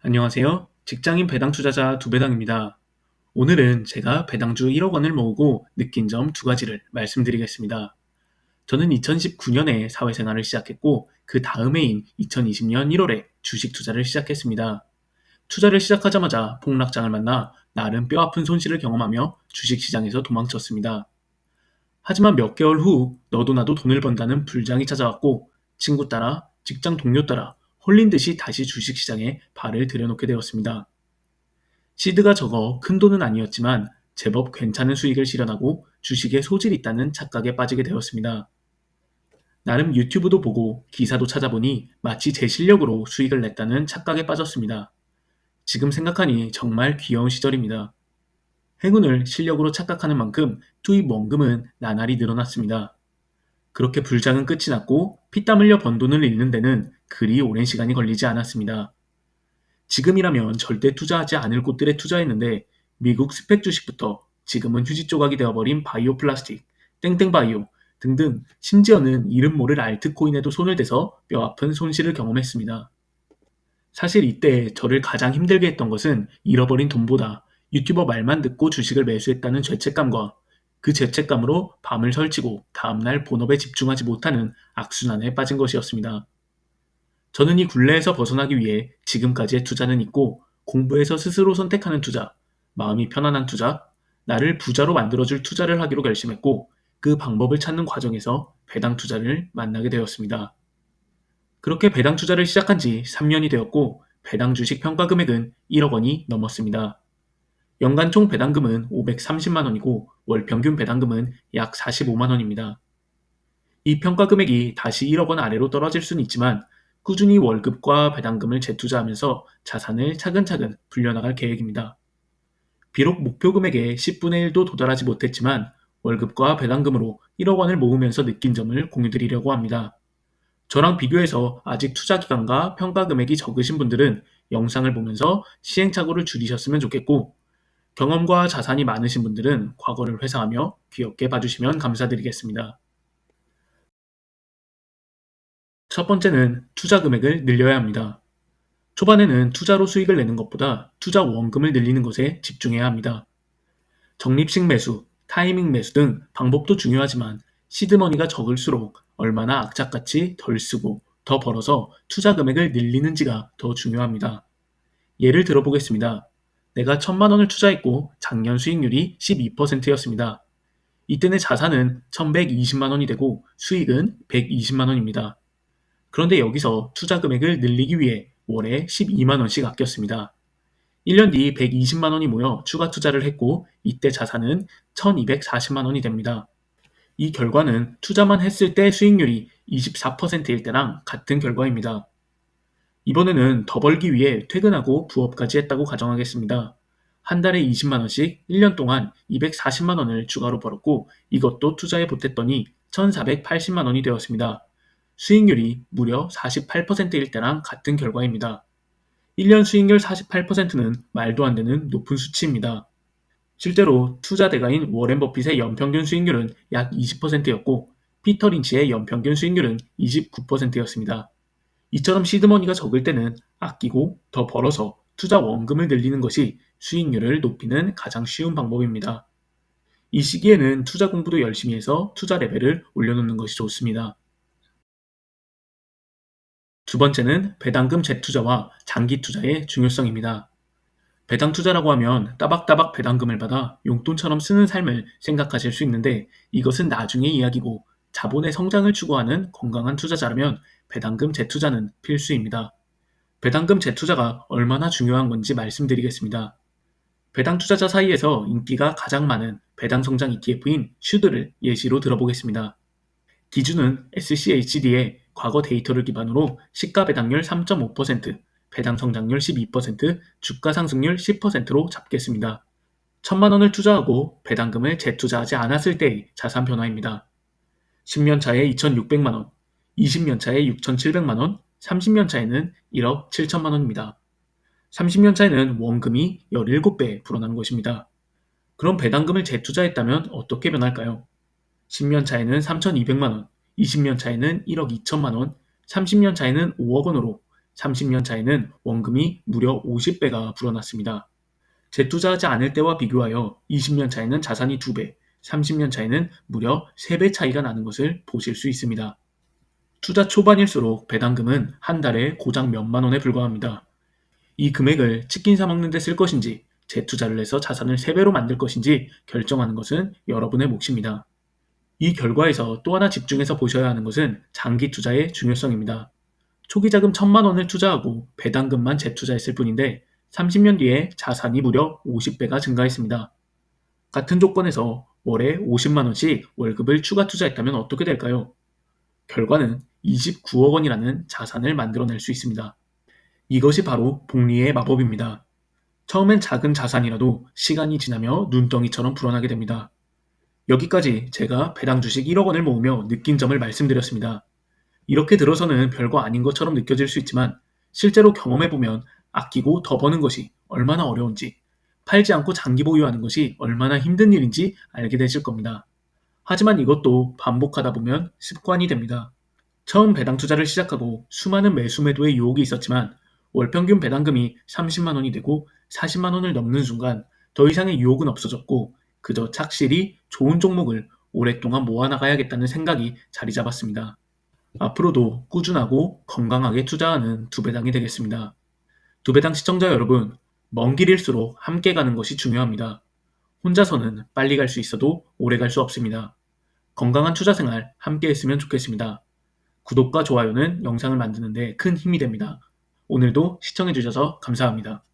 안녕하세요. 직장인 배당 투자자 두배당입니다. 오늘은 제가 배당주 1억 원을 모으고 느낀 점 두 가지를 말씀드리겠습니다. 저는 2019년에 사회생활을 시작했고 그 다음해인 2020년 1월에 주식 투자를 시작했습니다. 투자를 시작하자마자 폭락장을 만나 나름 뼈아픈 손실을 경험하며 주식 시장에서 도망쳤습니다. 하지만 몇 개월 후 너도 나도 돈을 번다는 불장이 찾아왔고 친구 따라 직장 동료 따라 홀린 듯이 다시 주식시장에 발을 들여놓게 되었습니다. 시드가 적어 큰 돈은 아니었지만 제법 괜찮은 수익을 실현하고 주식에 소질이 있다는 착각에 빠지게 되었습니다. 나름 유튜브도 보고 기사도 찾아보니 마치 제 실력으로 수익을 냈다는 착각에 빠졌습니다. 지금 생각하니 정말 귀여운 시절입니다. 행운을 실력으로 착각하는 만큼 투입 원금은 나날이 늘어났습니다. 그렇게 불장은 끝이 났고 피땀 흘려 번 돈을 잃는 데는 그리 오랜 시간이 걸리지 않았습니다. 지금이라면 절대 투자하지 않을 곳들에 투자했는데 미국 스펙 주식부터 지금은 휴지 조각이 되어버린 바이오 플라스틱, 땡땡바이오 등등 심지어는 이름 모를 알트코인에도 손을 대서 뼈아픈 손실을 경험했습니다. 사실 이때 저를 가장 힘들게 했던 것은 잃어버린 돈보다 유튜버 말만 듣고 주식을 매수했다는 죄책감과 그 죄책감으로 밤을 설치고 다음날 본업에 집중하지 못하는 악순환에 빠진 것이었습니다. 저는 이 굴레에서 벗어나기 위해 지금까지의 투자는 있고 공부해서 스스로 선택하는 투자, 마음이 편안한 투자, 나를 부자로 만들어줄 투자를 하기로 결심했고 그 방법을 찾는 과정에서 배당 투자를 만나게 되었습니다. 그렇게 배당 투자를 시작한 지 3년이 되었고 배당 주식 평가 금액은 1억 원이 넘었습니다. 연간 총 배당금은 530만 원이고 월 평균 배당금은 약 45만 원입니다. 이 평가 금액이 다시 1억 원 아래로 떨어질 수는 있지만 꾸준히 월급과 배당금을 재투자하면서 자산을 차근차근 불려나갈 계획입니다. 비록 목표 금액의 10분의 1도 도달하지 못했지만 월급과 배당금으로 1억 원을 모으면서 느낀 점을 공유드리려고 합니다. 저랑 비교해서 아직 투자 기간과 평가 금액이 적으신 분들은 영상을 보면서 시행착오를 줄이셨으면 좋겠고 경험과 자산이 많으신 분들은 과거를 회상하며 귀엽게 봐주시면 감사드리겠습니다. 첫 번째는 투자 금액을 늘려야 합니다. 초반에는 투자로 수익을 내는 것보다 투자 원금을 늘리는 것에 집중해야 합니다. 적립식 매수, 타이밍 매수 등 방법도 중요하지만 시드머니가 적을수록 얼마나 악착같이 덜 쓰고 더 벌어서 투자 금액을 늘리는지가 더 중요합니다. 예를 들어보겠습니다. 내가 천만 원을 투자했고 작년 수익률이 12%였습니다. 이때 내 자산은 1120만 원이 되고 수익은 120만 원입니다. 그런데 여기서 투자 금액을 늘리기 위해 월에 12만 원씩 아꼈습니다. 1년 뒤 120만 원이 모여 추가 투자를 했고 이때 자산은 1240만 원이 됩니다. 이 결과는 투자만 했을 때 수익률이 24%일 때랑 같은 결과입니다. 이번에는 더 벌기 위해 퇴근하고 부업까지 했다고 가정하겠습니다. 한 달에 20만원씩 1년 동안 240만원을 추가로 벌었고 이것도 투자에 보탰더니 1480만원이 되었습니다. 수익률이 무려 48%일 때랑 같은 결과입니다. 1년 수익률 48%는 말도 안 되는 높은 수치입니다. 실제로 투자 대가인 워렌 버핏의 연평균 수익률은 약 20%였고 피터 린치의 연평균 수익률은 29%였습니다. 이처럼 시드머니가 적을 때는 아끼고 더 벌어서 투자 원금을 늘리는 것이 수익률을 높이는 가장 쉬운 방법입니다. 이 시기에는 투자 공부도 열심히 해서 투자 레벨을 올려놓는 것이 좋습니다. 두 번째는 배당금 재투자와 장기 투자의 중요성입니다. 배당 투자라고 하면 따박따박 배당금을 받아 용돈처럼 쓰는 삶을 생각하실 수 있는데 이것은 나중의 이야기고 자본의 성장을 추구하는 건강한 투자자라면 배당금 재투자는 필수입니다. 배당금 재투자가 얼마나 중요한 건지 말씀드리겠습니다. 배당 투자자 사이에서 인기가 가장 많은 배당 성장 ETF인 슈드를 예시로 들어보겠습니다. 기준은 SCHD의 과거 데이터를 기반으로 시가 배당률 3.5%, 배당 성장률 12%, 주가 상승률 10%로 잡겠습니다. 천만 원을 투자하고 배당금을 재투자하지 않았을 때의 자산 변화입니다. 10년 차에 2,600만 원, 20년 차에 6,700만 원, 30년 차에는 1억 7천만 원입니다. 30년 차에는 원금이 17배 불어난 것입니다. 그럼 배당금을 재투자했다면 어떻게 변할까요? 10년 차에는 3,200만 원, 20년 차에는 1억 2천만 원, 30년 차에는 5억 원으로 30년 차에는 원금이 무려 50배가 불어났습니다. 재투자하지 않을 때와 비교하여 20년 차에는 자산이 2배, 30년 차에는 무려 3배 차이가 나는 것을 보실 수 있습니다. 투자 초반일수록 배당금은 한 달에 고작 몇만 원에 불과합니다. 이 금액을 치킨 사 먹는 데 쓸 것인지 재투자를 해서 자산을 3배로 만들 것인지 결정하는 것은 여러분의 몫입니다. 이 결과에서 또 하나 집중해서 보셔야 하는 것은 장기 투자의 중요성입니다. 초기 자금 1000만 원을 투자하고 배당금만 재투자했을 뿐인데 30년 뒤에 자산이 무려 50배가 증가했습니다. 같은 조건에서 월에 50만 원씩 월급을 추가 투자했다면 어떻게 될까요? 결과는 29억 원이라는 자산을 만들어낼 수 있습니다. 이것이 바로 복리의 마법입니다. 처음엔 작은 자산이라도 시간이 지나며 눈덩이처럼 불어나게 됩니다. 여기까지 제가 배당 주식 1억 원을 모으며 느낀 점을 말씀드렸습니다. 이렇게 들어서는 별거 아닌 것처럼 느껴질 수 있지만 실제로 경험해보면 아끼고 더 버는 것이 얼마나 어려운지 팔지 않고 장기 보유하는 것이 얼마나 힘든 일인지 알게 되실 겁니다. 하지만 이것도 반복하다 보면 습관이 됩니다. 처음 배당 투자를 시작하고 수많은 매수 매도의 유혹이 있었지만 월평균 배당금이 30만 원이 되고 40만 원을 넘는 순간 더 이상의 유혹은 없어졌고 그저 착실히 좋은 종목을 오랫동안 모아나가야겠다는 생각이 자리 잡았습니다. 앞으로도 꾸준하고 건강하게 투자하는 두배당이 되겠습니다. 두배당 시청자 여러분, 먼 길일수록 함께 가는 것이 중요합니다. 혼자서는 빨리 갈 수 있어도 오래 갈 수 없습니다. 건강한 투자 생활 함께 했으면 좋겠습니다. 구독과 좋아요는 영상을 만드는데 큰 힘이 됩니다. 오늘도 시청해주셔서 감사합니다.